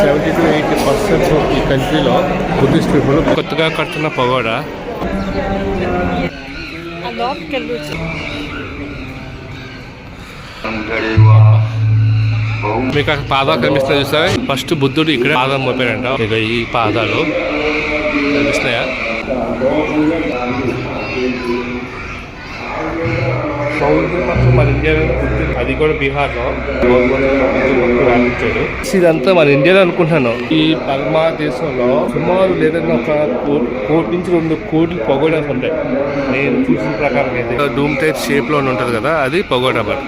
Seventy to eighty percent ఈ కంట్రీలో Buddhist people కొత్తగా కడుతున్న పగోడా. మీకు అక్కడ పాదాలు కనిపిస్తున్నాయి చూసారా ఫస్ట్ బుద్ధుడు ఇక్కడ పాదం మోపాడంట. ఇక ఈ పాదాలు కనిపిస్తున్నాయా? మన. అది కూడా బీహార్లో రాణించాడు ఇదంతా మన ఇండియాలో అనుకుంటున్నాను. ఈ పర్మా దేశంలో సుమారు లేదన్నా ఒక కోటి నుంచి రెండు కోట్లు పొగోడాస్ ఉంటాయి. నేను చూసిన ప్రకారం అయితే. డూమ్ టైప్ షేప్లో ఉంటుంది కదా అది పొగోడా బట్